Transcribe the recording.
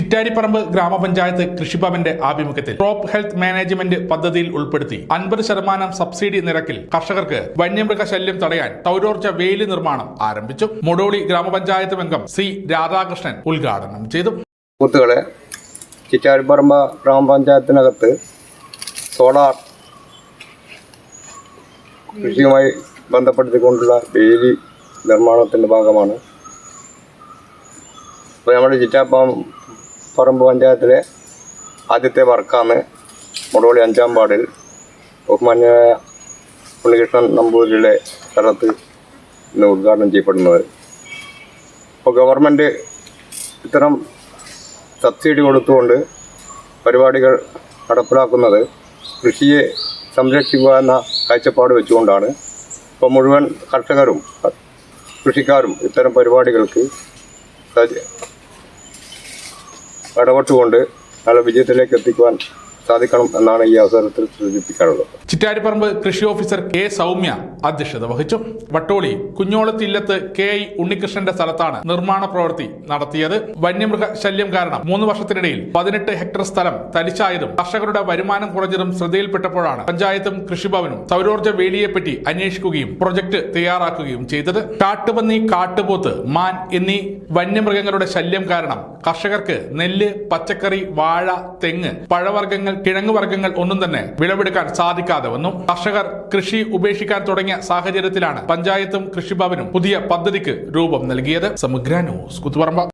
ചിറ്റാരിപ്പറമ്പ് ഗ്രാമപഞ്ചായത്ത് കൃഷിഭവന്റെ ആഭിമുഖ്യത്തിൽ crop health management പദ്ധതിയിൽ ഉൾപ്പെടുത്തി അൻപത് ശതമാനം സബ്സിഡി നിരക്കിൽ കർഷകർക്ക് വന്യമൃഗ ശല്യം തടയാൻ സൗരോർജ വേലി നിർമ്മാണം ആരംഭിച്ചു. മുടോളി ഗ്രാമപഞ്ചായത്ത് അംഗം സി രാധാകൃഷ്ണൻ ഉദ്ഘാടനം ചെയ്തു. സുഹൃത്തുക്കളെ ചിറ്റാരിപ്പറമ്പ ഗ്രാമപഞ്ചായത്തിനകത്ത് സോളാർ കൃഷിയുമായി ബന്ധപ്പെടുത്തിക്കൊണ്ടുള്ള വേലി നിർമ്മാണത്തിന്റെ ഭാഗമാണ്. ഇപ്പോൾ നമ്മുടെ ചിറ്റാപ്പം പറമ്പ് പഞ്ചായത്തിലെ ആദ്യത്തെ വർക്കാണ് മുടവളി അഞ്ചാം വാർഡിൽ ബഹുമാന്യ ഉണ്ണികൃഷ്ണൻ നമ്പൂതിരിയുടെ സ്ഥലത്ത് ഇന്ന് ഉദ്ഘാടനം ചെയ്യപ്പെടുന്നത്. ഇപ്പോൾ ഗവൺമെന്റ് ഇത്തരം സബ്സിഡി കൊടുത്തുകൊണ്ട് പരിപാടികൾ നടപ്പിലാക്കുന്നത് കൃഷിയെ സംരക്ഷിക്കുക എന്ന കാഴ്ചപ്പാട് വെച്ചുകൊണ്ടാണ്. ഇപ്പോൾ മുഴുവൻ കർഷകരും കൃഷിക്കാരും ഇത്തരം പരിപാടികൾക്ക് ഇടപെട്ടുകൊണ്ട് നല്ല വിജയത്തിലേക്ക് എത്തിക്കുവാൻ സാധിക്കണം എന്നാണ് ഈ അവസരത്തിൽ സൂചിപ്പിക്കാനുള്ളത്. ചിറ്റാരിപ്പറമ്പ് കൃഷി ഓഫീസർ കെ സൗമ്യ അധ്യക്ഷത വഹിച്ചു. വട്ടോളി കുഞ്ഞോളത്ത് ഇല്ലത്ത് കെ ഐ ഉണ്ണികൃഷ്ണന്റെ സ്ഥലത്താണ് നിർമ്മാണ പ്രവൃത്തി നടത്തിയത്. വന്യമൃഗ ശല്യം കാരണം മൂന്ന് വർഷത്തിനിടയിൽ പതിനെട്ട് ഹെക്ടർ സ്ഥലം തലിച്ചായതും കർഷകരുടെ വരുമാനം കുറഞ്ഞതും ശ്രദ്ധയിൽപ്പെട്ടപ്പോഴാണ് പഞ്ചായത്തും കൃഷിഭവനും സൗരോർജ വേലിയെപ്പറ്റി അന്വേഷിക്കുകയും പ്രൊജക്ട് തയ്യാറാക്കുകയും ചെയ്തത്. കാട്ടുപന്നി കാട്ടുപോത്ത് മാൻ എന്നീ വന്യമൃഗങ്ങളുടെ ശല്യം കാരണം കർഷകർക്ക് നെല്ല് പച്ചക്കറി വാഴ തെങ്ങ് പഴവർഗങ്ങൾ കിഴങ്ങുവർഗങ്ങൾ ഒന്നും തന്നെ വിളവെടുക്കാൻ സാധിക്കാതെ വന്നു. കർഷകർ കൃഷി ഉപേക്ഷിക്കാൻ തുടങ്ങിയ സാഹചര്യത്തിലാണ് പഞ്ചായത്തും കൃഷിഭവനും പുതിയ പദ്ധതിക്ക് രൂപം നൽകിയത്. സമഗ്ര ന്യൂസ് കുത്തുപറമ്പ.